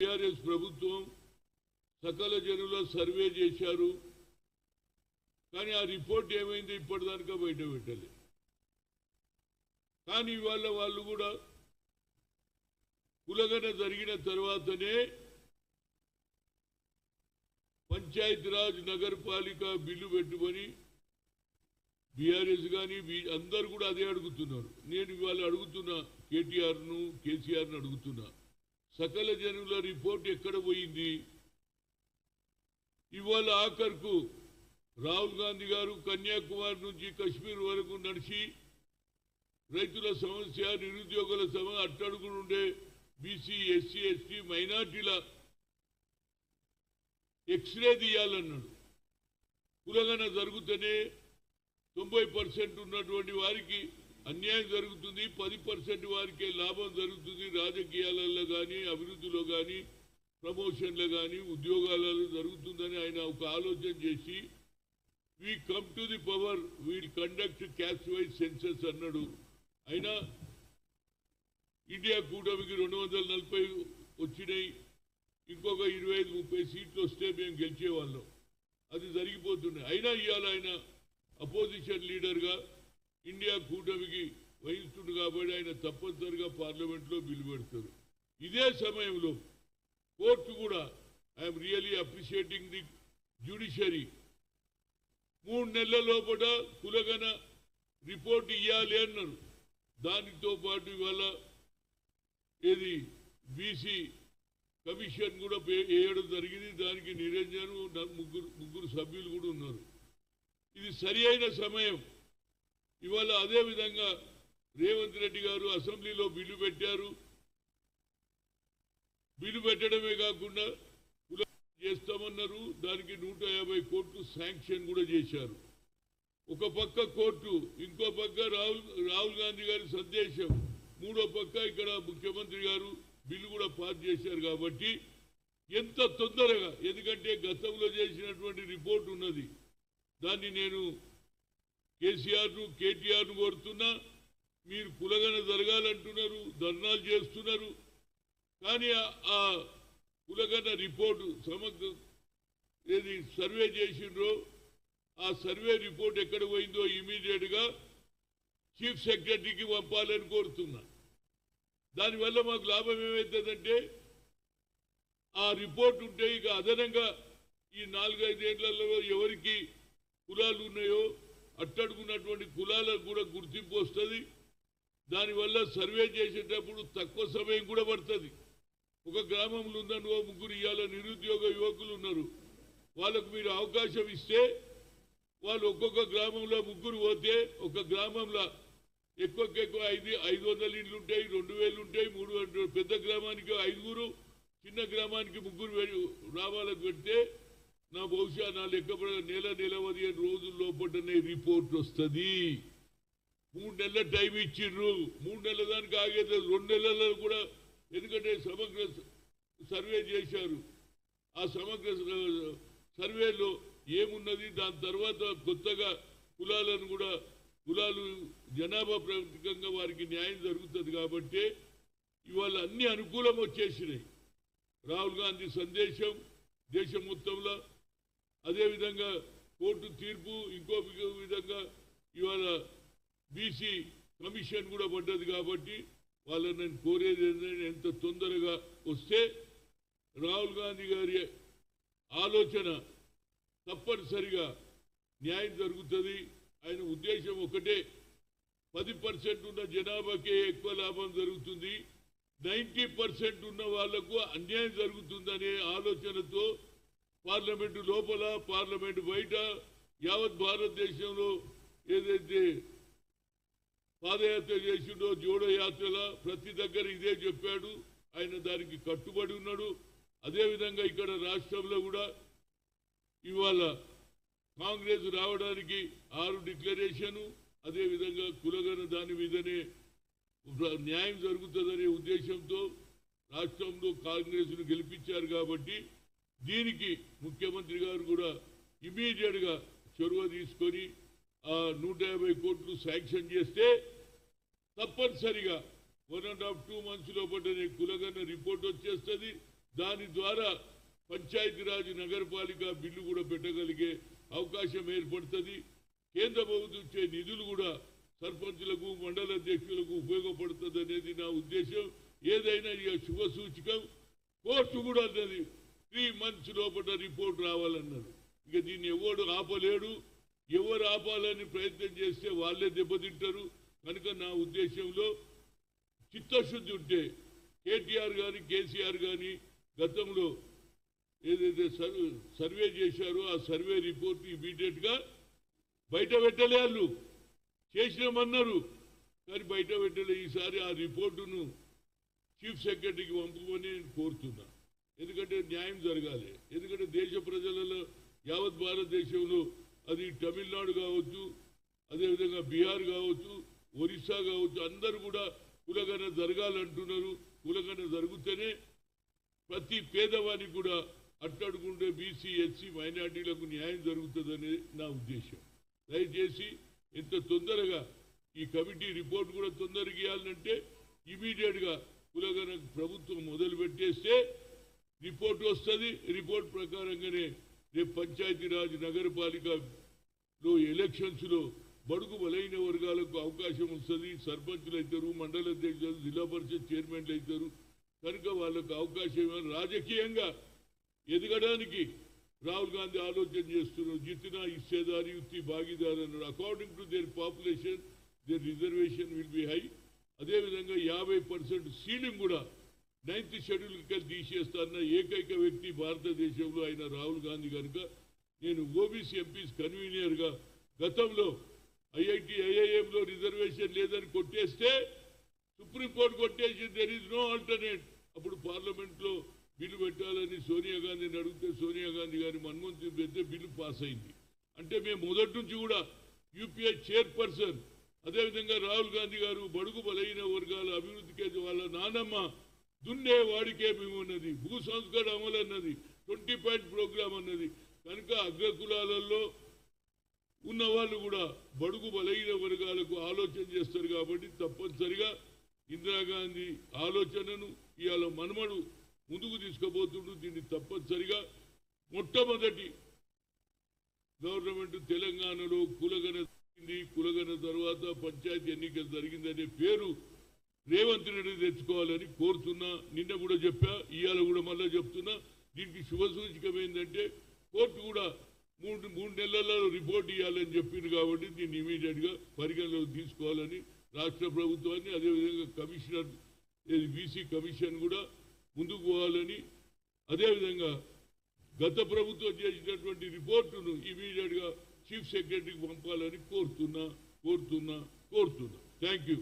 TRS ప్రభుత్వం సకల జనుల సర్వే చేశారు. కానీ ఆ రిపోర్ట్ ఏమైంది? ఇప్పటిదాకా బయట పెట్టలే కానీ ఇవాళ వాళ్ళు కూడా కులగన జరిగిన తర్వాతనే పంచాయతీరాజ్ నగరపాలిక బిల్లు పెట్టుకొని బీఆర్ఎస్ కానీ అందరు కూడా అదే అడుగుతున్నారు. నేను ఇవాళ అడుగుతున్నా కేటీఆర్ను కేసీఆర్ను అడుగుతున్నా. సకల జనుల రిపోర్ట్ ఎక్కడ పోయింది? ఇవాళ ఆఖరుకు రాహుల్ గాంధీ గారు కన్యాకుమారి నుంచి కశ్మీర్ వరకు నడిచి రైతుల సమస్య నిరుద్యోగుల సమస్య అట్టడుగునుండే బీసీ ఎస్సీ ఎస్టీ మైనార్టీల ఎక్స్రే తీయాలన్నాడు. కులగన జరుగుతూనే తొంభై పర్సెంట్ ఉన్నటువంటి వారికి అన్యాయం జరుగుతుంది పది పర్సెంట్ వారికే లాభం జరుగుతుంది రాజకీయాలలో కానీ అభివృద్ధిలో కానీ ప్రమోషన్లు కానీ ఉద్యోగాలలో జరుగుతుందని ఆయన ఒక ఆలోచన చేసి we come to the power we'll conduct caste wise census అన్నాడు. అయినా ఇండియా కూటమికి రెండు వందల నలభై వచ్చినాయి ఇంకొక ఇరవై ఐదు ముప్పై సీట్లు వస్తే మేము గెలిచేవాళ్ళం. అది జరిగిపోతున్నాయి అయినా ఇవాళ ఆయన అపోజిషన్ లీడర్గా ఇండియా కూటమికి వహిస్తుండు కాబట్టి ఆయన తప్పనిసరిగా పార్లమెంట్లో బిల్లు పెడతారు ఇదే సమయంలో కోర్టు కూడా I'm really appreciating the judiciary మూడు నెలల లోపల కులగన రిపోర్ట్ ఇవ్వాలి అన్నారు. దానితో పాటు ఇవాళ ఏది బీసీ కమిషన్ కూడా పే- వేయడం జరిగింది. దానికి నిరంజన్ ముగ్గురు ముగ్గురు సభ్యులు కూడా ఉన్నారు. ఇది సరి అయిన సమయం. ఇవాళ అదే విధంగా రేవంత్ రెడ్డి గారు అసెంబ్లీలో బిల్లు పెట్టారు. బిల్లు పెట్టడమే కాకుండా చేస్తామన్నారు. దానికి నూట యాభై కోట్లు శాంక్షన్ కూడా చేశారు. ఒక పక్క కోర్టు ఇంకో పక్క రాహుల్ రాహుల్ గాంధీ గారి సందేశం. మూడో పక్క ఇక్కడ ముఖ్యమంత్రి గారు బిల్లు కూడా పాస్ చేశారు కాబట్టి ఎంత తొందరగా ఎందుకంటే గతంలో చేసినటువంటి రిపోర్ట్ ఉన్నది. దాన్ని నేను కేసీఆర్ను కేటీఆర్ను కోరుతున్నా. మీరు కులగన జరగాలంటున్నారు ధర్నాలు చేస్తున్నారు. కానీ ఆ- కులగన రిపోర్టు సమగ్ర ఏది సర్వే చేసిండ్రో ఆ సర్వే రిపోర్ట్ ఎక్కడ పోయిందో ఇమీడియట్గా చీఫ్ సెక్రటరీకి పంపాలని కోరుతున్నా. దానివల్ల మాకు లాభం ఏమవుతుందంటే ఆ రిపోర్ట్ ఉంటే ఇక అదనంగా ఈ నాలుగైదేళ్ళలో ఎవరికి కులాలు ఉన్నాయో అట్టడుకున్నటువంటి కులాలకు కూడా గుర్తింపు వస్తుంది. దానివల్ల సర్వే చేసేటప్పుడు తక్కువ సమయం కూడా పడుతుంది. ఒక గ్రామంలో ఉందనుకో ముగ్గురు ఇవాళ నిరుద్యోగ యువకులు ఉన్నారు. వాళ్ళకు మీరు అవకాశం ఇస్తే వాళ్ళు ఒక్కొక్క గ్రామంలో ముగ్గురు పోతే ఒక గ్రామంలో ఎక్కువ ఐదు ఐదు వందల ఇండ్లు ఉంటాయి రెండు వేలు ఉంటాయి మూడు వందలు పెద్ద గ్రామానికి ఐదుగురు చిన్న గ్రామానికి ముగ్గురు రావాలకు గ్రామాలకు పెడితే నా బహుశా నా లెక్క నెల నెల పదిహేను రోజుల లోపలనే రిపోర్ట్ వస్తుంది. మూడు నెలల టైం ఇచ్చిండ్రు. మూడు నెలల దానికి ఆగేది రెండు నెలల్లో కూడా ఎందుకంటే సమగ్ర సర్వే చేశారు. ఆ సమగ్ర సర్వేలో ఏమున్నది? దాని తర్వాత కొత్తగా కులాలను కూడా కులాలు జనాభా ప్రతికంగా వారికి న్యాయం జరుగుతుంది కాబట్టి ఇవాళ అన్ని అనుకూలం వచ్చేసినాయి. రాహుల్ గాంధీ సందేశం దేశం మొత్తంలో అదేవిధంగా కోర్టు తీర్పు ఇంకో విధంగా ఇవాళ బీసీ కమిషన్ కూడా పడ్డది కాబట్టి వాళ్ళని నేను కోరేది ఏంటంటే ఎంత తొందరగా వస్తే రాహుల్ గాంధీ గారి ఆలోచన తప్పనిసరిగా న్యాయం జరుగుతుంది. ఆయన ఉద్దేశం ఒకటే పది పర్సెంట్ ఉన్న జనాభాకే ఎక్కువ లాభం జరుగుతుంది. నైంటీ పర్సెంట్ ఉన్న వాళ్ళకు అన్యాయం జరుగుతుందనే ఆలోచనతో పార్లమెంటు లోపల పార్లమెంటు బయట యావత్ భారతదేశంలో ఏదైతే పాదయాత్ర చేసిండో జోడో యాత్రల ప్రతి దగ్గర ఇదే చెప్పాడు. ఆయన దానికి కట్టుబడి ఉన్నాడు. అదేవిధంగా ఇక్కడ రాష్ట్రంలో కూడా ఇవాళ కాంగ్రెస్ రావడానికి ఆరు డిక్లరేషను అదేవిధంగా కులగన దాని మీదనే న్యాయం జరుగుతుందనే ఉద్దేశంతో రాష్ట్రంలో కాంగ్రెస్ను గెలిపించారు కాబట్టి దీనికి ముఖ్యమంత్రి గారు కూడా ఇమీడియట్గా చొరవ తీసుకొని ఆ నూట యాభై కోట్లు శాంక్షన్ చేస్తే తప్పనిసరిగా one and half two months లోపలనే కులగన్న రిపోర్ట్ వచ్చేస్తుంది. దాని ద్వారా పంచాయతీరాజ్ నగరపాలిక బిల్లు కూడా పెట్టగలిగే అవకాశం ఏర్పడుతుంది. కేంద్ర ప్రభుత్వం ఇచ్చే నిధులు కూడా సర్పంచులకు మండల అధ్యక్షులకు ఉపయోగపడుతుంది అనేది నా ఉద్దేశం. ఏదైనా ఇక శుభ సూచకం. కోర్టు కూడా అన్నది త్రీ మంత్స్ లోపల రిపోర్ట్ రావాలన్నారు. ఇక దీన్ని ఎవడు ఆపలేడు? ఎవరు ఆపాలని ప్రయత్నం చేస్తే వాళ్ళే దెబ్బతింటారు. కనుక నా ఉద్దేశంలో చిత్తశుద్ధి ఉంటే కేటీఆర్ కానీ కేసీఆర్ కానీ గతంలో ఏదైతే సర్వే సర్వే చేశారో ఆ సర్వే రిపోర్ట్ ఇమీడియట్గా బయట పెట్టలే వాళ్ళు. చేసినామన్నారు. కానీ బయట పెట్టలే. ఈసారి ఆ రిపోర్టును చీఫ్ సెక్రటరీకి పంపమని నేను కోరుతున్నాను ఎందుకంటే న్యాయం జరగాలి. ఎందుకంటే దేశ ప్రజలలో యావత్ భారతదేశంలో అది తమిళనాడు కావచ్చు అదేవిధంగా బీహార్ కావచ్చు ఒరిస్సా కావచ్చు అందరూ కూడా కులగన జరగాలంటున్నారు. కులగన జరిగితేనే ప్రతి పేదవానికి కూడా అట్టడుకుంటే బీసీ ఎస్సీ మైనార్టీలకు న్యాయం జరుగుతుందనే నా ఉద్దేశం. దయచేసి ఇంత తొందరగా ఈ కమిటీ రిపోర్ట్ కూడా తొందరగా ఇవ్వాలంటే ఇమీడియట్గా కులగన ప్రభుత్వం మొదలు పెట్టేస్తే రిపోర్ట్ వస్తుంది. రిపోర్ట్ ప్రకారంగానే రేపు పంచాయతీరాజ్ నగరపాలికలో ఎలక్షన్స్లో బడుగు బలైన వర్గాలకు అవకాశం వస్తుంది. సర్పంచులు అవుతారు మండల అధ్యక్షులు జిల్లా పరిషత్ చైర్మన్లు అవుతారు. కనుక వాళ్ళకు అవకాశం ఏమైనా రాజకీయంగా ఎదగడానికి రాహుల్ గాంధీ ఆలోచన చేస్తున్నారు. జితినా ఇచ్చేదారి యుక్తి భాగీదారు అన్నారు. According to their population their reservation will be high అదేవిధంగా యాభై పర్సెంట్ సీలింగ్ కూడా నైన్త్ షెడ్యూల్కి తీసేస్తారన్న ఏకైక వ్యక్తి భారతదేశంలో అయిన రాహుల్ గాంధీ కనుక నేను ఓబీసీ ఎంపీస్ కన్వీనియర్గా గతంలో ఐఐటి ఐఐఎంలో రిజర్వేషన్ లేదని కొట్టేస్తే సుప్రీంకోర్టు కొట్టేసి దెర్ ఈజ్ నో ఆల్టర్నేట్ అప్పుడు పార్లమెంట్లో బిల్లు పెట్టాలని సోనియా గాంధీని అడిగితే సోనియా గాంధీ గారి మన్మోహన్ పెడితే బిల్లు పాస్ అయింది. అంటే మేము మొదటి నుంచి కూడా యూపీఐ చైర్పర్సన్. అదేవిధంగా రాహుల్ గాంధీ గారు బడుగు బలైన వర్గాల అభివృద్ధికి వాళ్ళ నానమ్మ దున్నే వాడికే భూ సంస్కరణ అమలు అన్నది ట్వంటీ పాయింట్ ప్రోగ్రామ్ అన్నది. కనుక అగ్రకులాలలో ఉన్న వాళ్ళు కూడా బడుగు బలహీన వర్గాలకు ఆలోచన చేస్తారు కాబట్టి తప్పనిసరిగా ఇందిరాగాంధీ ఆలోచనను ఇవాళ మనమడు ముందుకు తీసుకుపోతుండు. దీన్ని తప్పనిసరిగా మొట్టమొదటి గవర్నమెంట్ తెలంగాణలో కులగన కులగన తర్వాత పంచాయతీ ఎన్నికలు జరిగిందనే పేరు రేవంత్ రెడ్డి తెచ్చుకోవాలని కోరుతున్నా. నిన్న కూడా చెప్పా ఇవాళ కూడా మళ్ళీ చెప్తున్నా. దీనికి శుభ ఏంటంటే కోర్టు కూడా మూడు మూడు నెలలలో రిపోర్ట్ ఇవ్వాలని చెప్పింది కాబట్టి దీన్ని ఇమీడియట్గా పరిగణలోకి తీసుకోవాలని రాష్ట్ర ప్రభుత్వాన్ని అదేవిధంగా కమిషనర్ బీసీ కమిషన్ కూడా ముందుకు పోవాలని అదేవిధంగా గత ప్రభుత్వం చేసినటువంటి రిపోర్టును ఇమీడియట్గా చీఫ్ సెక్రటరీకి పంపాలని కోరుతున్నా కోరుతున్నా కోరుతున్నా. Thank you